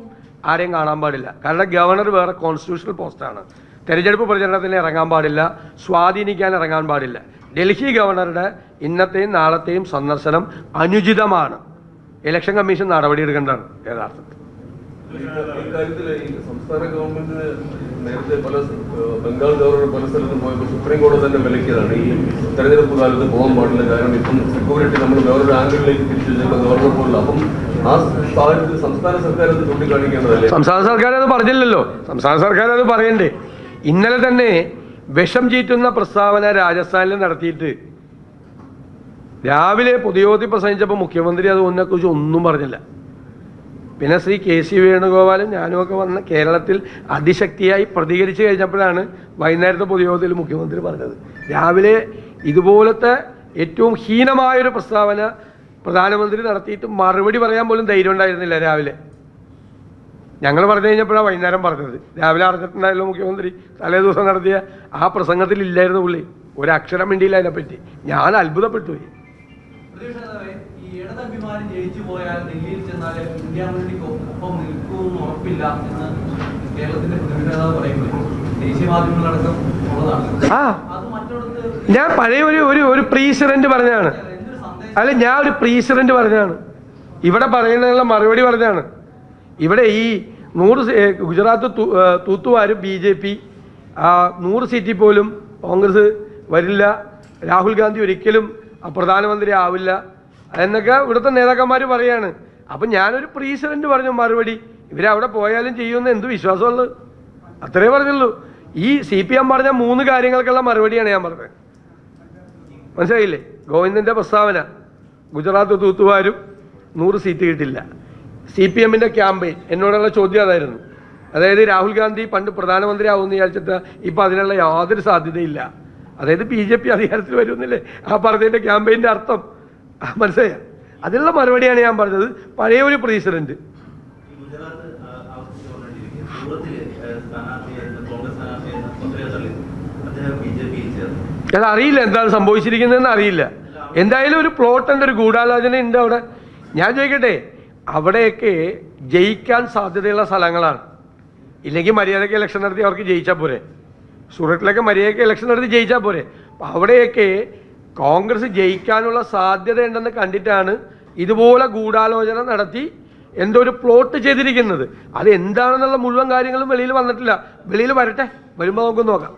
ആരെയും കാണാൻ പാടില്ല. കാരണം ഗവർണർ വേറെ കോൺസ്റ്റിറ്റ്യൂഷണൽ പോസ്റ്റാണ്. തെരഞ്ഞെടുപ്പ് പ്രചരണത്തിന് ഇറങ്ങാൻ പാടില്ല സ്വാധീനിക്കാൻ ഇറങ്ങാൻ പാടില്ല. ഡൽഹി ഗവർണറുടെ ഇന്നത്തെയും നാളത്തെയും സന്ദർശനം അനുചിതമാണ്. ഇലക്ഷൻ കമ്മീഷൻ നടപടിയെടുക്കേണ്ടതാണ് യഥാർത്ഥത്തിൽ. ഇക്കാര്യത്തിൽ സംസ്ഥാന ഗവൺമെന്റ് നേരത്തെ പല ബംഗാൾ ഗവർണർ പല സ്ഥലത്തും പോയപ്പോൾ സുപ്രീം കോടതി തന്നെ വിലക്കിയതാണ്. ഈ തെരഞ്ഞെടുപ്പ് കാലത്ത് പോകാൻ പാടില്ല. കാരണം ഇപ്പം സെക്യൂരിറ്റി നമ്മൾ വേറൊരു ആംഗിളിലേക്ക് തിരിച്ചു വെച്ചേക്കുന്ന ഗവർണർ പോലുള്ള അപ്പം ആ സാഹചര്യത്തിൽ സംസ്ഥാന സർക്കാർ അത് സർക്കാർ അത് പറഞ്ഞില്ലല്ലോ. സംസ്ഥാന സർക്കാർ അത് പറയണ്ടേ. ഇന്നലെ തന്നെ വിഷം ചീറ്റുന്ന പ്രസ്താവന രാജസ്ഥാനിൽ നടത്തിയിട്ട് രാവിലെ പൊതുയോഗത്തിൽ പ്രസംഗിച്ചപ്പോൾ മുഖ്യമന്ത്രി അത് ഒന്നിനെക്കുറിച്ച് ഒന്നും പറഞ്ഞില്ല. പിന്നെ ശ്രീ കെ സി വേണുഗോപാലും ഞാനുമൊക്കെ വന്ന് കേരളത്തിൽ അതിശക്തിയായി പ്രതികരിച്ചു കഴിഞ്ഞപ്പോഴാണ് വൈകുന്നേരത്തെ പൊതുയോഗത്തിൽ മുഖ്യമന്ത്രി പറഞ്ഞത്. രാവിലെ ഇതുപോലത്തെ ഏറ്റവും ഹീനമായൊരു പ്രസ്താവന പ്രധാനമന്ത്രി നടത്തിയിട്ട് മറുപടി പറയാൻ പോലും ധൈര്യം ഉണ്ടായിരുന്നില്ല രാവിലെ. ഞങ്ങൾ പറഞ്ഞു കഴിഞ്ഞപ്പോഴാണ് വൈകുന്നേരം പറഞ്ഞത്. രാവിലെ അറിഞ്ഞിട്ടുണ്ടായല്ലോ മുഖ്യമന്ത്രി. തലേ ദിവസം നടത്തിയ ആ പ്രസംഗത്തിൽ ഇല്ലായിരുന്നു പുള്ളി. ഒരക്ഷരം മിണ്ടിയില്ല അതിനെപ്പറ്റി. ഞാൻ അത്ഭുതപ്പെട്ടു എങ്ങാനും ജയിച്ചു പോയാൽ ഡൽഹിയിൽ ചെന്നാൽ ഇന്ത്യ മുന്നണിക്ക് ഒപ്പം നിൽക്കുമെന്ന് ഉറപ്പില്ല എന്ന് കേരളത്തിന്റെ പ്രതിനിധി നേതാവ് പറയുമ്പോൾ ദേശീയ മാധ്യമങ്ങളടക്കം ഉള്ളതാണ്. അത് മറ്റൊരിടത്ത് ഞാൻ പഴയ ഒരു ഒരു ഒരു പ്രീസിഡന്റ് പറഞ്ഞാണ് അല്ല ഞാൻ ഒരു പ്രീസിഡന്റ് പറഞ്ഞാണ് ഇവിടെ പറയുന്നതിനുള്ള മറുപടി പറഞ്ഞാണ് ഇവിടെ ഈ നൂറ് ഗുജറാത്ത് തൂത്തുവാരും ബി ജെ പി നൂറ് സീറ്റിൽ പോലും കോൺഗ്രസ് വരില്ല. രാഹുൽ ഗാന്ധി ഒരിക്കലും പ്രധാനമന്ത്രി ആവില്ല എന്നൊക്കെ ഇവിടുത്തെ നേതാക്കന്മാർ പറയാണ്. അപ്പം ഞാനൊരു പ്രീസിഡന്റ് പറഞ്ഞു മറുപടി. ഇവരവിടെ പോയാലും ചെയ്യുമെന്ന് എന്ത് വിശ്വാസമുള്ളു? അത്രേ പറഞ്ഞുള്ളൂ. ഈ സി പി എം പറഞ്ഞ മൂന്ന് കാര്യങ്ങൾക്കുള്ള മറുപടിയാണ് ഞാൻ പറഞ്ഞത്. മനസ്സിലായില്ലേ? ഗോവിന്ദന്റെ പ്രസ്താവന. ഗുജറാത്ത് തൂത്തുവാരും നൂറ് സീറ്റ് കിട്ടില്ല. സി പി എമ്മിന്റെ ക്യാമ്പയിൻ എന്നോടുള്ള ചോദ്യം അതായിരുന്നു. അതായത് രാഹുൽ ഗാന്ധി പണ്ട് പ്രധാനമന്ത്രി ആവുമെന്ന് വിചാരിച്ചിട്ട് ഇപ്പൊ അതിനുള്ള യാതൊരു സാധ്യതയില്ല. അതായത് ബി ജെ പി അധികാരത്തിൽ വരുമെന്നില്ലേ? ആ പറഞ്ഞതിന്റെ ക്യാമ്പയിന്റെ അർത്ഥം. മനസ്സിലായ? അതിനുള്ള മറുപടിയാണ് ഞാൻ പറഞ്ഞത്. പഴയ ഒരു പ്രസിഡന്റ് അത് അറിയില്ല. എന്താണ് സംഭവിച്ചിരിക്കുന്നതെന്ന് അറിയില്ല. എന്തായാലും ഒരു പ്ലോട്ട് ഉണ്ട് ഒരു ഗൂഢാലോചന ഉണ്ട് അവിടെ. ഞാൻ ചോദിക്കട്ടെ അവിടെയൊക്കെ ജയിക്കാൻ സാധ്യതയുള്ള സ്ഥലങ്ങളാണ്. ഇല്ലെങ്കിൽ മര്യാദയ്ക്ക് ഇലക്ഷൻ നടത്തി അവർക്ക് ജയിച്ചാൽ പോരെ. സൂറത്തിലൊക്കെ മര്യാദയ്ക്ക് ഇലക്ഷൻ നടത്തി ജയിച്ചാൽ പോരെ. അപ്പം അവിടെയൊക്കെ കോൺഗ്രസ് ജയിക്കാനുള്ള സാധ്യത ഉണ്ടെന്ന് കണ്ടിട്ടാണ് ഇതുപോലെ ഗൂഢാലോചന നടത്തി എന്തോ ഒരു പ്ലോട്ട് ചെയ്തിരിക്കുന്നത്. അത് എന്താണെന്നുള്ള മുഴുവൻ കാര്യങ്ങളും വെളിയിൽ വന്നിട്ടില്ല. വെളിയിൽ വരട്ടെ. വരുമ്പോൾ നമുക്ക് നോക്കാം.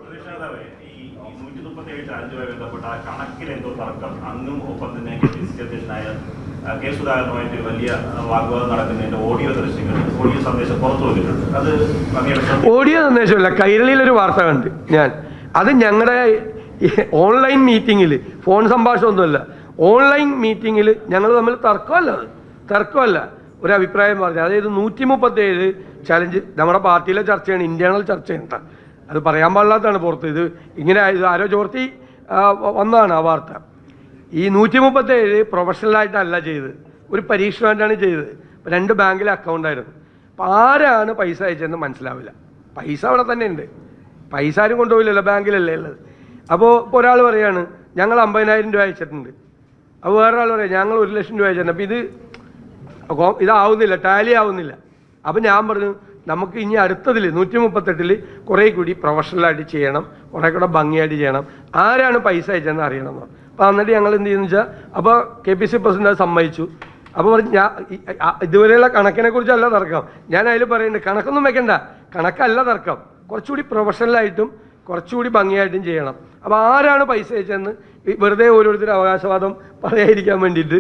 കെ സുധാകരനുമായിട്ട് വലിയ വാഗ്വാദം നടക്കുന്നതിന്റെ ഓഡിയോ ദൃശ്യങ്ങൾ ഓഡിയോ സന്ദേശം പുറത്തു വന്നിട്ടുണ്ട്. അത് ഓഡിയോ സന്ദേശമല്ല കൈരളിയിലൊരു വാർത്ത കണ്ട് ഞാൻ. അത് ഞങ്ങളുടെ ഓൺലൈൻ മീറ്റിങ്ങിൽ ഫോൺ സംഭാഷണമൊന്നുമല്ല. ഓൺലൈൻ മീറ്റിങ്ങിൽ ഞങ്ങൾ തമ്മിൽ തർക്കമല്ല. അത് തർക്കമല്ല. ഒരു അഭിപ്രായം പറഞ്ഞു അതായത് നൂറ്റി മുപ്പത്തേഴ് ചലഞ്ച് നമ്മുടെ പാർട്ടിയിലെ ചർച്ചയാണ് ഇന്റേണൽ ചർച്ചയാണ്. അത് പറയാൻ പാടില്ലാത്തതാണ് പുറത്ത്. ഇത് ഇങ്ങനെ ഇത് ആരോ ചോർത്തി വന്നതാണ് ആ വാർത്ത. ഈ നൂറ്റി മുപ്പത്തേഴ് പ്രൊഫഷണലായിട്ടല്ല ചെയ്തത് ഒരു പരീക്ഷണമായിട്ടാണ് ചെയ്തത് രണ്ട് ബാങ്കിലെ അക്കൗണ്ടായിരുന്നു അപ്പം ആരാണ് പൈസ അയച്ചതെന്ന് മനസ്സിലാവില്ല. പൈസ അവിടെ തന്നെ ഉണ്ട്. പൈസ ആരും കൊണ്ടുപോയില്ലല്ലോ ബാങ്കിലല്ലേ ഉള്ളത്. അപ്പോൾ ഒരാൾ പറയാണ് ഞങ്ങൾ അമ്പതിനായിരം രൂപ അയച്ചിട്ടുണ്ട്. അപ്പോൾ വേറൊരാൾ പറയാം ഞങ്ങൾ ഒരു ലക്ഷം രൂപ അയച്ചിട്ടുണ്ട്. അപ്പോൾ ഇത് ഇതാവുന്നില്ല ടാലി ആവുന്നില്ല. അപ്പം ഞാൻ പറഞ്ഞു നമുക്ക് ഇനി അടുത്തതിൽ നൂറ്റി മുപ്പത്തെട്ടിൽ കുറേ കൂടി പ്രൊഫഷണലായിട്ട് ചെയ്യണം കുറേ കൂടെ ഭംഗിയായിട്ട് ചെയ്യണം. ആരാണ് പൈസ അയച്ചതെന്ന് അറിയണം എന്ന് അപ്പോൾ എന്നിട്ട് ഞങ്ങൾ എന്ത് ചെയ്യുന്നു വെച്ചാൽ അപ്പോൾ കെ പി സി പ്രസിഡന്റ് സമ്മതിച്ചു. അപ്പോൾ പറഞ്ഞു ഞാൻ ഇതുവരെയുള്ള കണക്കിനെ കുറിച്ചല്ല തർക്കം. ഞാൻ അതിൽ പറയുന്നുണ്ട് കണക്കൊന്നും വെക്കണ്ട കണക്കല്ല തർക്കം. കുറച്ചുകൂടി പ്രൊഫഷണലായിട്ടും കുറച്ചുകൂടി ഭംഗിയായിട്ടും ചെയ്യണം. അപ്പോൾ ആരാണ് പൈസ അയച്ചതെന്ന് വെറുതെ ഓരോരുത്തർ അവകാശവാദം പറയാതിരിക്കാൻ വേണ്ടിയിട്ട്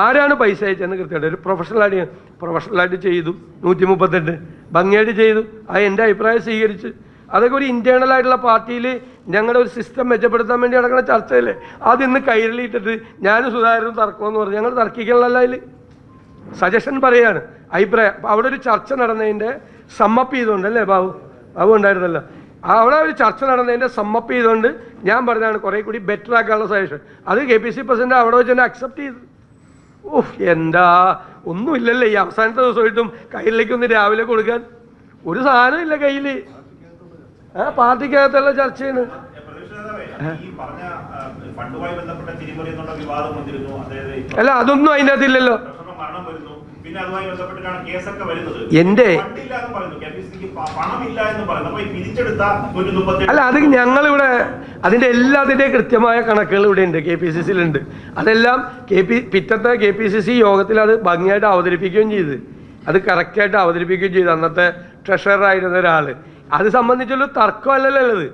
ആരാണ് പൈസ അയച്ചതെന്ന് കൃത്യമായിട്ട് ഒരു പ്രൊഫഷണലായിട്ട് പ്രൊഫഷണലായിട്ട് ചെയ്തു. നൂറ്റി മുപ്പത്തെട്ട് ഭംഗിയായിട്ട് ചെയ്തു. അത് എന്റെ അഭിപ്രായം സ്വീകരിച്ച്. അതൊക്കെ ഒരു ഇന്റേണൽ ആയിട്ടുള്ള പാർട്ടിയിൽ ഞങ്ങളുടെ ഒരു സിസ്റ്റം മെച്ചപ്പെടുത്താൻ വേണ്ടി നടക്കുന്ന ചർച്ചയല്ലേ? അത് ഇന്ന് കൈരളിയിട്ടിട്ട് ഞാനും സുധാകരനും തർക്കമെന്ന് പറഞ്ഞു ഞങ്ങൾ തർക്കിക്കണമല്ലോ അതിൽ സജഷൻ പറയാണ്. അഭിപ്രായം. അവിടെ ഒരു ചർച്ച നടന്നതിന്റെ സമ്മപ്പ് ചെയ്തുകൊണ്ട് അല്ലേ ബാബു? ബാബു ഉണ്ടായിരുന്നല്ലോ. അവിടെ ഒരു ചർച്ച നടന്നതിന്റെ സമ്മപ്പ് ചെയ്തുകൊണ്ട് ഞാൻ പറഞ്ഞതാണ് കുറേ കൂടി ബെറ്റർ ആക്കാനുള്ള സജഷൻ അത് കെ പി സി പ്രസിഡന്റ് അവിടെ വെച്ച് തന്നെ അക്സെപ്റ്റ് ചെയ്തു. ഓഹ് എന്താ? ഒന്നുമില്ലല്ലേ ഈ അവസാനത്തെ ദിവസമായിട്ടും കയ്യിലേക്ക് ഒന്ന് രാവിലെ കൊടുക്കാൻ. ഒരു സാധനം ഇല്ല കയ്യിൽ ആ പാർട്ടിക്കകത്തുള്ള ചർച്ചയാണ്. ഈ പറഞ്ഞ ആ, ഫണ്ടുമായി ബന്ധപ്പെട്ട തിരിമറി എന്നുള്ള വിവാദം വന്നിരുന്നു. അതായത് അല്ല അതൊന്നും അതിന്റെ അകത്തില്ലല്ലോ പിന്നെ അതുമായി ബന്ധപ്പെട്ടിട്ടാണ് കേസൊക്കെ വരുന്നത്. എന്റെ- അല്ല അത് ഞങ്ങളിവിടെ അതിന്റെ എല്ലാത്തിന്റെയും കൃത്യമായ കണക്കുകൾ ഇവിടെ ഉണ്ട്. കെ പി സി സിയിലുണ്ട്. അതെല്ലാം കെ പി പിറ്റത്തെ കെ പി സി സി യോഗത്തിൽ അത് ഭംഗിയായിട്ട് അവതരിപ്പിക്കുകയും ചെയ്ത്. അത് കറക്റ്റായിട്ട് അവതരിപ്പിക്കുകയും ചെയ്തു. അന്നത്തെ ട്രഷററായിരുന്ന ഒരാൾ അത് സംബന്ധിച്ചുള്ള തർക്കമല്ലല്ലോ ഉള്ളത്.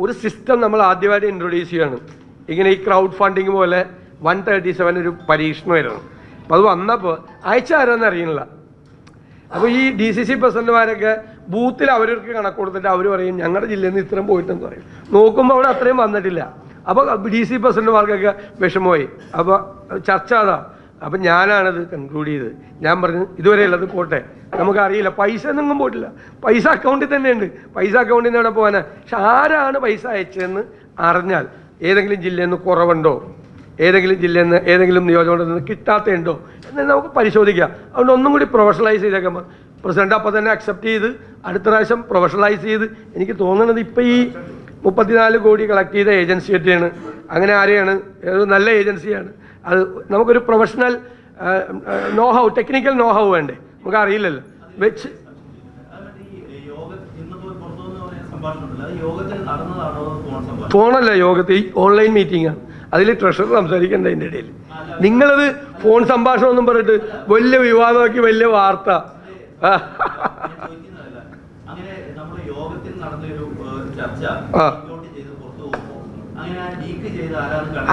ഒരു സിസ്റ്റം നമ്മൾ ആദ്യമായിട്ട് ഇൻട്രൊഡ്യൂസ് ചെയ്യാണ്. ഇങ്ങനെ ഈ ക്രൗഡ് ഫണ്ടിങ് പോലെ വൺ തേർട്ടി സെവൻ ഒരു പരീക്ഷണമായിരുന്നു അപ്പോൾ അത് വന്നപ്പോൾ അയച്ച ആരാന്ന് അപ്പോൾ ഈ ഡി സി സി പ്രസിഡന്റുമാരൊക്കെ ബൂത്തിൽ അവർക്ക് കണക്ക് കൊടുത്തിട്ട് അവർ പറയും ഞങ്ങളുടെ ജില്ലയിൽ നിന്ന് ഇത്രയും പോയിട്ടെന്ന് പറയും. നോക്കുമ്പോൾ അവിടെ അത്രയും വന്നിട്ടില്ല. അപ്പോൾ ഡി സി പ്രസിഡന്റുമാർക്കൊക്കെ വിഷമമായി. അപ്പോൾ ചർച്ച അതാ. അപ്പം ഞാനാണത് കൺക്ലൂഡ് ചെയ്തത്. ഞാൻ പറഞ്ഞു ഇതുവരെ ഉള്ളത് പോട്ടെ. നമുക്കറിയില്ല. പൈസ ഒന്നും പോയിട്ടില്ല. പൈസ അക്കൗണ്ടിൽ തന്നെയുണ്ട്. പൈസ അക്കൗണ്ടിൽ നിന്ന് അവിടെ പോകാനാ പക്ഷെ ആരാണ് പൈസ അയച്ചതെന്ന് അറിഞ്ഞാൽ ഏതെങ്കിലും ജില്ലയിൽ നിന്ന് കുറവുണ്ടോ? ഏതെങ്കിലും ജില്ലയിൽ നിന്ന് ഏതെങ്കിലും നിയോജകമണ്ഡലത്തിൽ നിന്ന് കിട്ടാത്തതുണ്ടോ എന്ന് നമുക്ക് പരിശോധിക്കാം. അതുകൊണ്ട് ഒന്നും കൂടി പ്രൊഫഷണലൈസ് ചെയ്തേക്കാം. പ്രസിഡന്റ് അപ്പം തന്നെ അക്സെപ്റ്റ് ചെയ്ത് അടുത്ത പ്രാവശ്യം പ്രൊഫഷണലൈസ് ചെയ്ത് എനിക്ക് തോന്നുന്നത് ഇപ്പം ഈ മുപ്പത്തിനാല് കോടി കളക്ട് ചെയ്ത ഏജൻസി ഒറ്റയാണ്. അങ്ങനെ ആരെയാണ്? ഏത് നല്ല ഏജൻസിയാണ് അത് നമുക്കൊരു professional know how technical know how വേണ്ടേ? നമുക്ക് അറിയില്ലല്ലോ വെച്ച് ഫോണല്ല യോഗത്തിൽ. ഓൺലൈൻ മീറ്റിംഗ് ആണ് അതിൽ ട്രഷറർ സംസാരിക്കേണ്ട അതിന്റെ ഇടയിൽ. നിങ്ങളത് ഫോൺ സംഭാഷണം ഒന്നും പറഞ്ഞിട്ട് വലിയ വിവാദമാക്കി വലിയ വാർത്ത.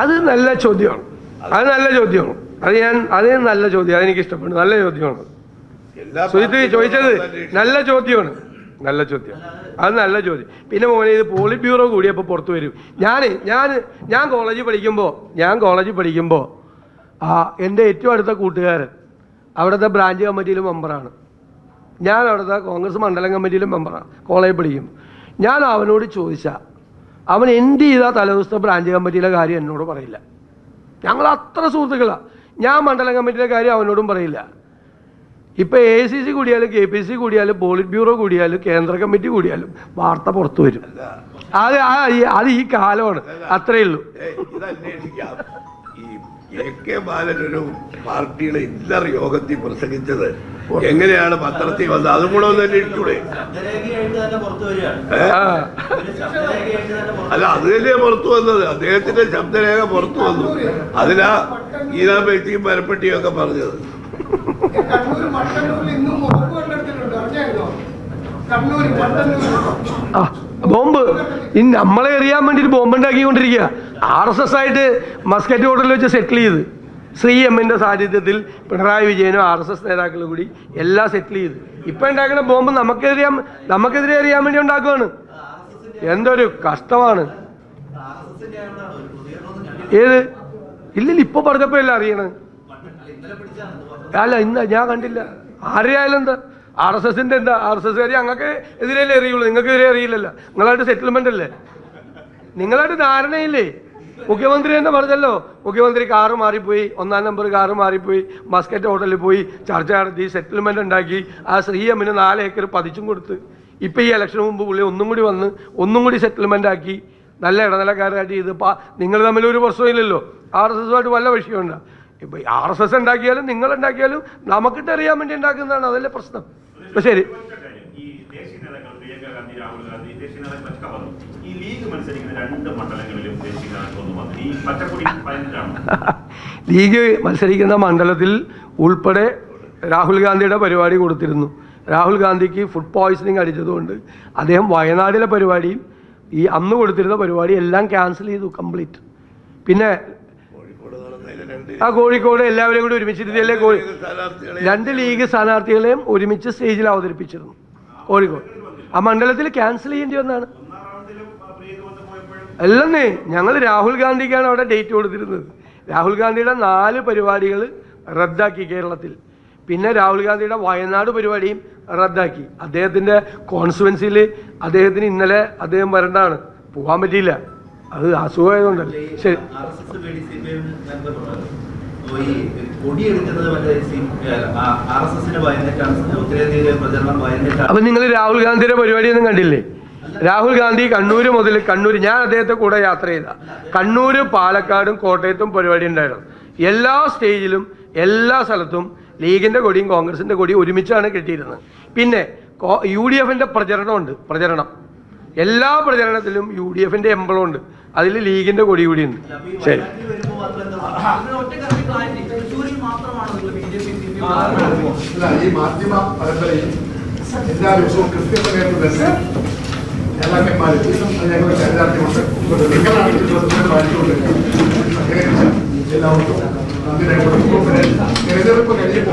അത് നല്ല ചോദ്യമാണ്. അത് നല്ല ചോദ്യമാണ്. അത് ഞാൻ അത് നല്ല ചോദ്യം അതെനിക്ക് ഇഷ്ടപ്പെട്ടു. നല്ല ചോദ്യമാണ്. സുജിത്ത് ചോദിച്ചത് നല്ല ചോദ്യമാണ്. നല്ല ചോദ്യം. അത് നല്ല ചോദ്യം. പിന്നെ മോനെ ഇത് പോളിറ്റ് ബ്യൂറോ കൂടിയപ്പോൾ പുറത്തു വരും. ഞാൻ ഞാൻ ഞാൻ കോളേജിൽ പഠിക്കുമ്പോൾ ഞാൻ കോളേജിൽ പഠിക്കുമ്പോൾ ആ എന്റെ ഏറ്റവും അടുത്ത കൂട്ടുകാരൻ അവിടുത്തെ ബ്രാഞ്ച് കമ്മിറ്റിയിലും മെമ്പറാണ് ഞാൻ അവിടുത്തെ കോൺഗ്രസ് മണ്ഡലം കമ്മിറ്റിയിലും മെമ്പറാണ് കോളേജിൽ പഠിക്കും. ഞാൻ അവനോട് ചോദിച്ചാൽ അവൻ എന്ത് ചെയ്താൽ തലേദിവസത്തെ ബ്രാഞ്ച് കമ്മിറ്റിയിലെ കാര്യം എന്നോട് പറയില്ല. ഞങ്ങൾ അത്ര സുഹൃത്തുക്കളാണ് ഞാൻ മണ്ഡലം കമ്മിറ്റിയിലെ കാര്യം അവനോടും പറയില്ല. ഇപ്പം എ സി സി കൂടിയാലും കെ പി സി കൂടിയാലും പോളിറ്റ് ബ്യൂറോ കൂടിയാലും കേന്ദ്ര കമ്മിറ്റി കൂടിയാലും വാർത്ത പുറത്തു വരും. അത് ആ ഈ- അത് ഈ കാലമാണ്. അത്രേ ഉള്ളൂ. എ കെ ബാലൻ ഒരു പാർട്ടിയുടെ ഇന്നർ യോഗത്തിൽ പ്രസംഗിച്ചത് എങ്ങനെയാണ് പത്രത്തിൽ വന്നത്? അതും കൂടെ ഒന്ന് അന്വേഷിച്ചൂടെ? തന്നെ തന്നെ അല്ല അത് തന്നെയാണ് പുറത്തു വന്നത്. അദ്ദേഹത്തിന്റെ ശബ്ദരേഖ പുറത്തു വന്നു. അതിലാ ഗീതാ പേറ്റിയും മരപ്പെട്ടിയും ഒക്കെ പറഞ്ഞത്. ബോംബ്. ഇനി നമ്മളെ എറിയാൻ വേണ്ടിയിട്ട് ബോംബ് ഉണ്ടാക്കിക്കൊണ്ടിരിക്കുക. ആർ എസ് എസ് ആയിട്ട് മസ്കറ്റ് ഹോട്ടലിൽ വെച്ച് സെറ്റിൽ ചെയ്ത്. ശ്രീ എമ്മിന്റെ സാന്നിധ്യത്തിൽ പിണറായി വിജയനും ആർ എസ് എസ് നേതാക്കളും കൂടി എല്ലാം സെറ്റിൽ ചെയ്ത്. ഇപ്പം ഉണ്ടാക്കുന്ന ബോംബ് നമുക്കെതിരെ നമുക്കെതിരെ എറിയാൻ വേണ്ടി ഉണ്ടാക്കുകയാണ് എന്തൊരു കഷ്ടമാണ്. ഏത്? ഇല്ലില്ല ഇപ്പോൾ പറഞ്ഞപ്പോൾ എല്ലാം അറിയണത് ഇന്നലെ പിടിച്ചാണ് ഇത് പത്രത്തിൽ. അല്ല ഇന്ന് ഞാൻ കണ്ടില്ല. ആരെയായാലും എന്താ? ആർ എസ് എസിന്റെ എന്താ? ആർ എസ് എസ് കാര്യം ഞങ്ങൾക്ക് എതിരല്ലേ അറിയുള്ളൂ. നിങ്ങൾക്ക് എതിരെ അറിയില്ലല്ലോ. നിങ്ങളായിട്ട് സെറ്റിൽമെന്റ് അല്ലേ? നിങ്ങളായിട്ട് ധാരണയില്ലേ? മുഖ്യമന്ത്രി തന്നെ പറഞ്ഞല്ലോ. മുഖ്യമന്ത്രി കാറ് മാറിപ്പോയി ഒന്നാം നമ്പർ കാറ് മാറിപ്പോയി മസ്കറ്റ് ഹോട്ടലിൽ പോയി ചർച്ച നടത്തി സെറ്റിൽമെന്റ് ഉണ്ടാക്കി ആ ശ്രീ എമ്മിന് നാല് ഏക്കർ പതിച്ചും കൊടുത്ത്. ഇപ്പം ഈ ഇലക്ഷന് മുമ്പ് പുള്ളി ഒന്നും കൂടി വന്ന് ഒന്നും കൂടി സെറ്റിൽമെന്റ് ആക്കി നല്ല ഇടനിലക്കാരായിട്ട് ചെയ്ത് നിങ്ങൾ തമ്മിൽ ഒരു പ്രശ്നമില്ലല്ലോ. ആർ എസ് എസുമായിട്ട് വല്ല വിഷയമുണ്ടോ? ഇപ്പം ആർ എസ് എസ് ഉണ്ടാക്കിയാലും നിങ്ങൾ ഉണ്ടാക്കിയാലും നമുക്കിട്ട് അറിയാൻ വേണ്ടി ഉണ്ടാക്കുന്നതാണ് അതല്ലേ പ്രശ്നം. അപ്പം ശരി. ലീഗ് മത്സരിക്കുന്ന മണ്ഡലത്തിൽ ഉൾപ്പെടെ രാഹുൽ ഗാന്ധിയുടെ പരിപാടി കൊടുത്തിരുന്നു. രാഹുൽ ഗാന്ധിക്ക് ഫുഡ് പോയ്സണിങ് അടിച്ചതുകൊണ്ട് അദ്ദേഹം വയനാടിലെ പരിപാടിയും ഈ അന്ന് കൊടുത്തിരുന്ന പരിപാടി എല്ലാം ക്യാൻസൽ ചെയ്തു കംപ്ലീറ്റ് പിന്നെ ആ കോഴിക്കോട് എല്ലാവരെയും കൂടി ഒരുമിച്ചിരുത്തിയല്ലേ കോഴി സ്ഥാനാർത്ഥികളെ രണ്ട് ലീഗ് സ്ഥാനാർത്ഥികളെയും ഒരുമിച്ച് സ്റ്റേജിൽ അവതരിപ്പിച്ചിരുന്നു. കോഴിക്കോട്. ആ മണ്ഡലത്തിൽ ക്യാൻസൽ ചെയ്യേണ്ടി വന്നാണ്. അല്ലെന്നേ ഞങ്ങൾ രാഹുൽ ഗാന്ധിക്കാണ് അവിടെ ഡേറ്റ് കൊടുത്തിരുന്നത്. രാഹുൽ ഗാന്ധിയുടെ നാല് പരിപാടികൾ റദ്ദാക്കി കേരളത്തിൽ. പിന്നെ രാഹുൽ ഗാന്ധിയുടെ വയനാട് പരിപാടിയും റദ്ദാക്കി. അദ്ദേഹത്തിന്റെ കോൺസ്റ്റുവൻസിയിൽ അദ്ദേഹത്തിന് ഇന്നലെ അദ്ദേഹം വരേണ്ടതാണ് പോകാൻ പറ്റിയില്ല. അത് അസുഖമായതുകൊണ്ടല്ലേ. ശരി. അപ്പോ നിങ്ങൾ രാഹുൽ ഗാന്ധിയുടെ പരിപാടിയൊന്നും കണ്ടില്ലേ? രാഹുൽ ഗാന്ധി കണ്ണൂർ മുതൽ കണ്ണൂർ ഞാൻ അദ്ദേഹത്തെ കൂടെ യാത്ര ചെയ്ത. കണ്ണൂർ പാലക്കാടും കോട്ടയത്തും പരിപാടി ഉണ്ടായിരുന്നു. എല്ലാ സ്റ്റേജിലും എല്ലാ സ്ഥലത്തും ലീഗിന്റെ കൊടിയും കോൺഗ്രസിന്റെ കൊടിയും ഒരുമിച്ചാണ് കിട്ടിയിരുന്നത്. പിന്നെ യു ഡി എഫിന്റെ പ്രചരണമുണ്ട് പ്രചരണം. എല്ലാ പ്രചരണത്തിലും യു ഡി എഫിന്റെ എംബളം ഉണ്ട് അതിൽ ലീഗിന്റെ കൊടി കൂടി ഉണ്ട് ശരി. ഈ മാധ്യമ പരമ്പരയിൽ എല്ലാ ദിവസവും കൃത്യസമയത്ത് തന്നെ ഞങ്ങൾ ചരിതാർത്ഥ്യമുണ്ട്. എല്ലാവർക്കും തെരഞ്ഞെടുപ്പ് കഴിയുമ്പോൾ